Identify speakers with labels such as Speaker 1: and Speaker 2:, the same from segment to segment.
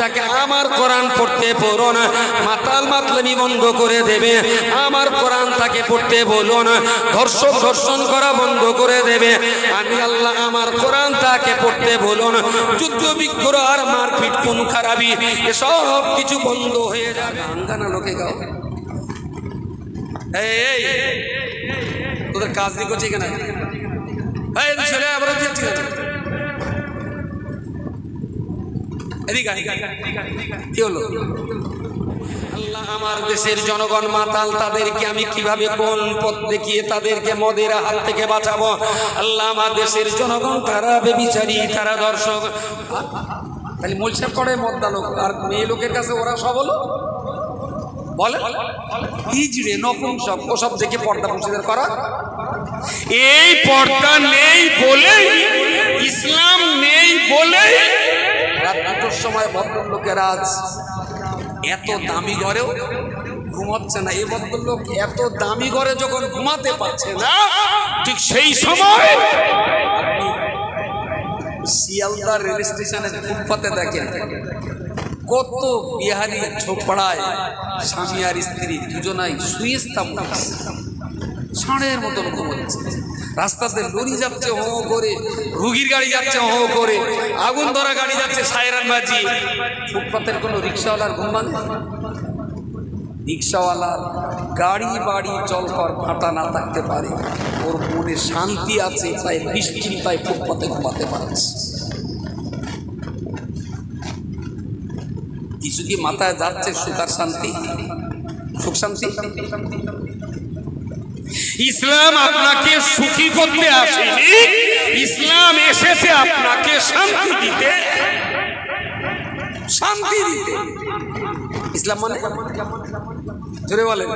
Speaker 1: তাকে আমার কোরআন পড়তে পড়ুন মাতাল মাতলামি বন্ধ করে দেবে আমার কোরআন তাকে পড়তে বলুন ধর্ষক ধর্ষণ করা বন্ধ করে দেবে আমি আল্লাহ আমার কোরআন তাকে পড়তে বলুন যুদ্ধ বিগ্রহ আর মারপিট কোন খারাপি এসব কিছু বন্ধ হয়ে যাবে লোকে গাও এই তোদের কাজ দিকে ঠিক না ছেলে আবার কেন এদিকে কি হলো? আল্লাহ আমার দেশের জনগণ মাতাল তাদেরকে আমি কীভাবে কোন পথ দেখিয়ে তাদেরকে মদের হাত থেকে বাঁচাবো? আল্লাহ আমার দেশের জনগণ তারা বেবিচারী তারা দর্শক। তাহলে মোলসাপ করে মদ্দা লোক আর মেয়ে লোকের কাছে ওরা সব হলো? বলে? হিজড়ে নকুম সব ওসব দেখে পর্দা মুর্শিদের করা? এই পর্দা নেই বলেই ইসলাম নেই বলেই রাত দুটোর সময় ভদ্রলোকেরা আজ এত দামি ঘরেও ঘুমাচ্ছে না। এই ভদ্রলোক এত দামি ঘরে যখন ঘুমাতে পারছে না, ঠিক সেই সময় শিয়ালদা রেল স্টেশনের ফুটপাতে দেখেন কত বিহারি ঝোপড়ায় স্বামী আর স্ত্রী দুজনাই সুইস্তাম ষাঁড়ের মতন ঘুমোচ্ছে। রাস্তাতে লরি যাচ্ছে হো করে, রুগীর গাড়ি যাচ্ছে হো করে, আগুন ধরা গাড়ি যাচ্ছে সায়রান বাজি। ফুটপাতের কোনো রিক্সাওয়ালার ঘুম রিক্সাওয়ালার গাড়ি বাড়ি জলকর ফাটা না থাকতে পারে, ওর মনে শান্তি আছে, তাই নিশ্চিন্তায় ফুটপাতে ঘুমাতে পারছে। কিছু কি মাথায় যাচ্ছে সুখ আর শান্তি? সুখ শান্তি? ইসলাম আপনাকে সুখী করতে আসেনি। ইসলাম এসেছে আপনাকে শান্তি দিতে। শান্তি দিতে। ইসলাম মানে? জোরে বলেন।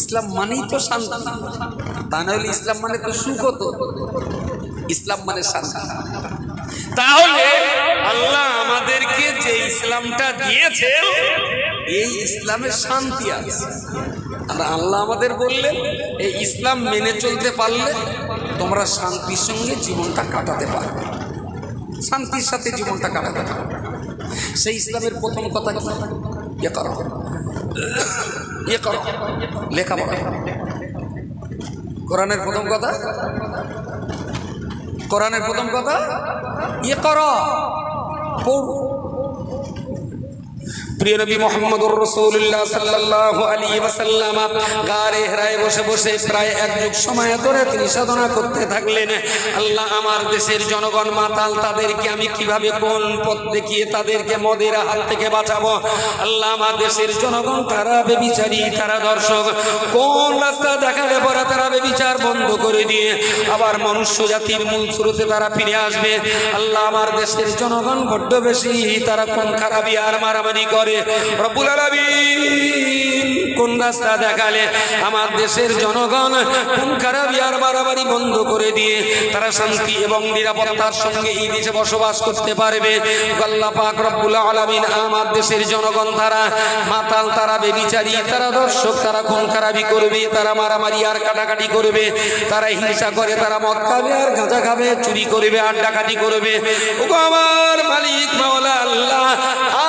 Speaker 1: ইসলাম মানেই তো শান্তি। তা নাহলে ইসলাম মানে তো সুখ হতো। ইসলাম মানে শান্তি। তাহলে আল্লাহ আমাদেরকে যে ইসলামটা দিয়েছে এই ইসলামের শান্তি আছে। আর আল্লাহ আমাদের বললেন এই ইসলাম মেনে চলতে পারলে তোমরা শান্তির সঙ্গে জীবনটা কাটাতে পারবে। শান্তির সাথে জীবনটা কাটাতে পারবে। সেই ইসলামের প্রথম কথা কি? ইয়ে করো। ইয়ে করো। লেখাপড়া কোরআনের প্রথম কথা? কোরআনের প্রথম কথা? ইয়ে করো। পড়ো। প্রিয় নবী মোহাম্মদুর রসুল্লাহ সাল্লাল্লাহু আলাইহি ওয়াসাল্লাম গারে হেরায় বসে বসে প্রায় এক যুগ সময় ধরে তিনি সাধনা করতে থাকলেন। আল্লাহ আমার দেশের জনগণ মাতাল, তাদেরকে আমি কীভাবে কোন পথ দেখিয়ে তাদেরকে মদের হাত থেকে বাঁচাবো? আল্লাহ আমার দেশের জনগণ, তারা বেবিচারী, তারা দর্শক। কোন রাস্তা দেখালে পরে তারা বেবিচার বন্ধ করে দিয়ে আবার মনুষ্য জাতির মূল স্রোতে তারা ফিরে আসবে? আল্লাহ আমার দেশের জনগণ বড্ড বেশি, তারা কোন খারাপি আর মারামারি করে? রব্বুল আলামিন। কোন রাস্তা দেখালে আমার দেশের জনগণ কোন খারাপি আর মারামারি বন্ধ করে দিয়ে তারা শান্তি এবং নিরাপত্তার সঙ্গে এই দেশে বসবাস করতে পারবে? আল্লাহ পাক রব্বুল আলামিন আমার দেশের জনগণ তারা মাতাল, তারা বেবিচারী, তারা দর্শক, তারা খুন খারাপি করবে, তারা মারামারি আর কাটাকাটি করবে, তারা হিংসা করে, তারা মদ খাবে আর গাঁজা খাবে, চুরি করবে আর ডাকাতি করবে আমার মালিক মাওলা আল্লাহ,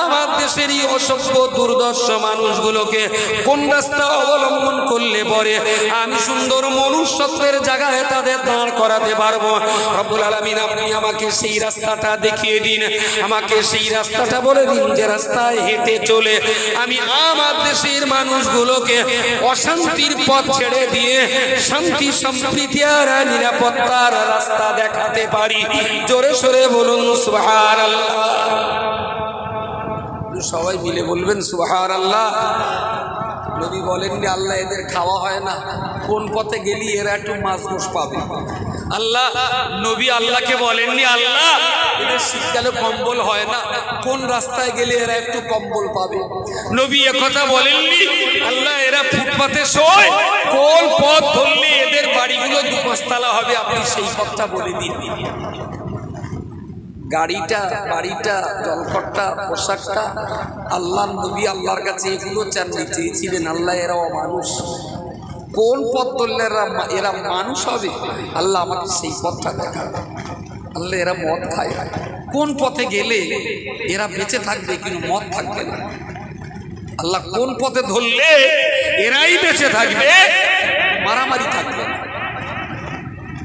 Speaker 1: আমার দেশের এই অসভ্য, দুর্দর্শ মানুষগুলোকে কোন রাস্তা অবলম্বন করলে পরে আমি সুন্দর মনুষ্যত্বের জায়গায় তাদের দাঁড় করাতে পারব? রব্বুল আলামিন, আপনি আমাকে সেই রাস্তাটা দেখিয়ে দিন। আমাকে সেই রাস্তাটা বলে দিন যে রাস্তায় হেঁটে চলে আমি আমার দেশের মানুষগুলোকে অশান্তির পথ ছেড়ে দিয়ে শান্তি, সম্প্রীতি আর নিরাপত্তার রাস্তা দেখাতে পারি। জোরে সোরে বলুন, সুবহানাল্লাহ। সবাই মিলে বলবেন সুহার আল্লাহ নবী বলেননি আল্লাহ, এদের খাওয়া হয় না। কোন পথে গেলি এরা একটু মাছ গোস পাবে। আল্লাহ, নবী আল্লাহকে বলেননি আল্লাহ, এদের শীতকালে কম্বল হয় না। কোন রাস্তায় গেলে এরা একটু কম্বল পাবে। নবী কথা বলেননি আল্লাহ, এরা ফুটপাতে শোয়। কোন পথ ধরলে এদের বাড়িগুলো দু পাঁচতলা হবে, আপনি সেই পথটা বলে দিন। গাড়িটা, বাড়িটা জলকটটা পোশাকটা আল্লাহ নবী আল্লাহর কাছে এগুলো চাননি চেয়েছিলেন, আল্লাহ এরাও মানুষ। কোন পথ ধরলে এরা এরা মানুষ হবে? আল্লাহ আমাকে সেই পথটা দেখাবে আল্লাহ এরা মদ খায়। কোন পথে গেলে এরা বেঁচে থাকবে, কিন্তু মদ থাকবে না? আল্লাহ কোন পথে ধরলে এরাই বেঁচে থাকবে? মারামারি থাকবে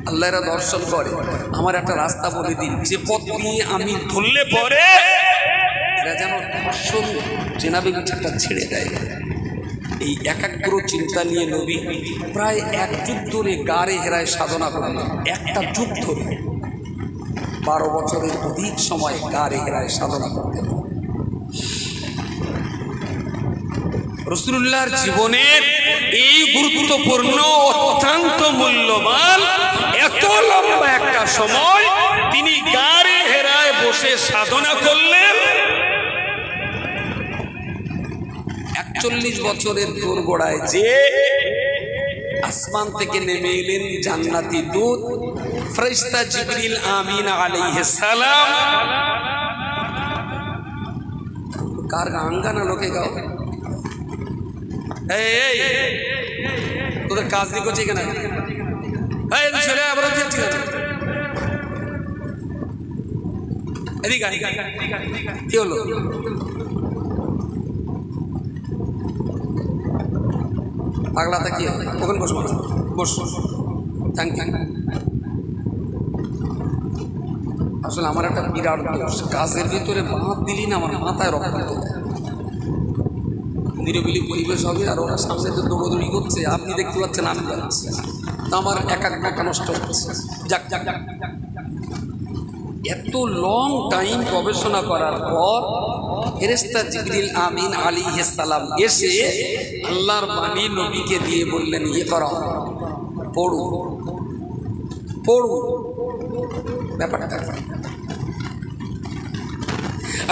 Speaker 1: আল্লাহ এরা দর্শন করে। আমার একটা রাস্তা বলে দিন, যে পথ দিয়ে আমি ধরলে পরে এরা যেন দর্শন জেনাবে ছেড়ে দেয়। এই একাগ্র চিন্তা নিয়ে নবী প্রায় এক যুগ ধরে গাড়ে হেরায় সাধনা করলেন, একটা যুগ ধরে। বারো বছরের অধিক সময় গাড়ে হেরায় সাধনা করতেন। রসুল্লাহর জীবনের এই গুরুত্বপূর্ণ অত্যন্ত মূল্যবান লম্বা একটা সময় তিনি গাড়ে হেরায় বসে সাধনা করলেন একচল্লিশ বছরের দোরগোড়ায় যে আসমান থেকে নেমে এলেন জান্নাতি দূত ফ্রেস্তা জিবরিল আমিন আলাইহিস সালাম কার গান গানা লোকে গাও তোদের কাজ দিয়ে করছে এই ছেলে আবার দিয়ে ঠিক আছে এদিকে আয়। কি হলো? কি? বসবো বস থ্যাংক আসলে আমার একটা বিরাট দোষ। কাজের ভিতরে বাঁধ দিলি না, আমার মাথায় রক্ত নিরবিলি পরিবেশ হবে আর ওরা সামনে তো দৌড়দৌড়ি করছে, আপনি দেখতে পাচ্ছেন আমি পাচ্ছি আমার একাগ্রতা নষ্ট হচ্ছে। যাক যাক যাক। এত লং টাইম গবেষণা করার পর ফেরেস্তা জিবরিল আমিন আলী সালাম এসে আল্লাহর বাণী নবীকে দিয়ে বললেন ইয়ে কর, পড়ু পড়ু। ব্যাপারটা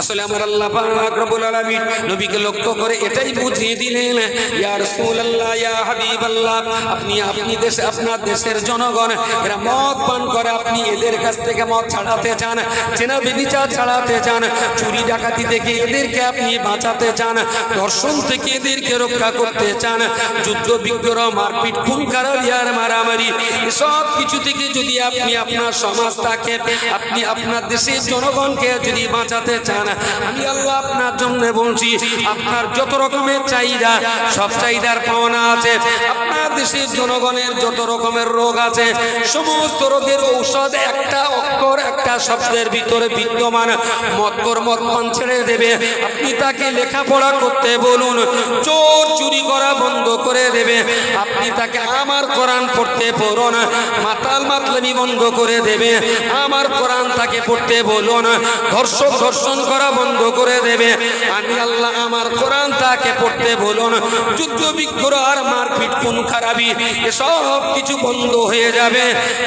Speaker 1: আসলে আমার আল্লাহ পাক রব্বুল আলামিন নবীকে লক্ষ্য করে এটাই বুঝিয়ে দিলেন, ইয়া রাসূলুল্লাহ, ইয়া হাবিবাল্লাহ, আপনি আপনি দেশে, আপনার দেশের জনগণ, এরা মদ পান করে, আপনি এদের কাছ থেকে মদ ছাড়াতে চান, চেনা বিবিচার ছাড়াতে চান, চুরি ডাকাতি থেকে এদেরকে আপনি বাঁচাতে চান, ধর্ষণ থেকে এদেরকে রক্ষা করতে চান, যুদ্ধ বিগ্রহ, মারপিট খুন খারাপি আর মারামারি সব কিছু থেকে যদি আপনি আপনার সমাজটাকে আপনি আপনার দেশের জনগণকে যদি বাঁচাতে চান আমি আল্লাহ আপনার জন্য বলছি, আপনার যত রকমের চাহিদা, সব চাহিদার পাওনা আছে। আপনার দেশের জনগণের যত রকমের রোগ আছে, সমস্ত রোগের ঔষধ একটা অক্ষর, একটা শব্দের ভিতরে বিদ্যমান। মৎকর মত পান ছেড়ে দেবে। আপনি তাকে লেখাপড়া করতে বলুন, চোর চুরি করা বন্ধ করে দেবে। আপনি তাকে আমার কোরআন পড়তে পড়ুন মাতাল মাতলামি বন্ধ করে দেবে। আমার কোরআন তাকে পড়তে বলুন, ধর্ষক ধর্ষণ করা বন্ধ করে দেবে। আমি আল্লাহ আমার কোরআন তাকে পড়তে বলুন। যুদ্ধ বিগ্রহ আর মারপিট কোন খারাপি, এসব কিছু বন্ধ হয়ে যাবে।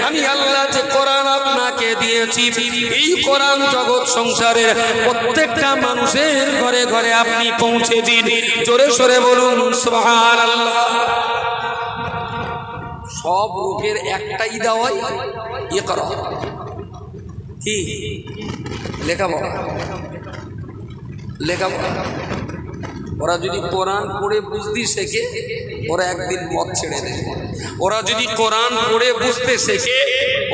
Speaker 1: আমি আল্লাহ যে কোরআন আপনাকে দিয়েছি, এই কোরআন জগৎ সংসারের প্রত্যেকটা মানুষের ঘরে ঘরে আপনি পৌঁছে দিন। জোরে সরে বলুন, সুবহানাল্লাহ। সব রোগের একটাই দাওয়াই ইয়ে করা কি? লেখাপড়া লেখাপড়া ওরা যদি কোরআন পড়ে বুঝতে শেখে, ওরা একদিন মদ ছেড়ে দেবে। ওরা যদি কোরআন পড়ে বুঝতে শেখে,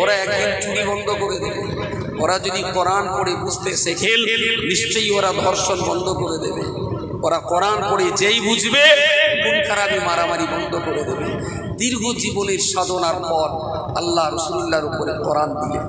Speaker 1: ওরা একদিন চুরি বন্ধ করে দেবে। ওরা যদি কোরআন পড়ে বুঝতে শেখে, নিশ্চয়ই ওরা ধর্ষণ বন্ধ করে দেবে। ওরা কোরআন পড়ে যেই বুঝবে কোন খারাপি মারামারি বন্ধ করে দেবে। দীর্ঘ জীবনের সাধনার পর আল্লাহ রসুল্লাহর উপরে কোরআন দিলেন।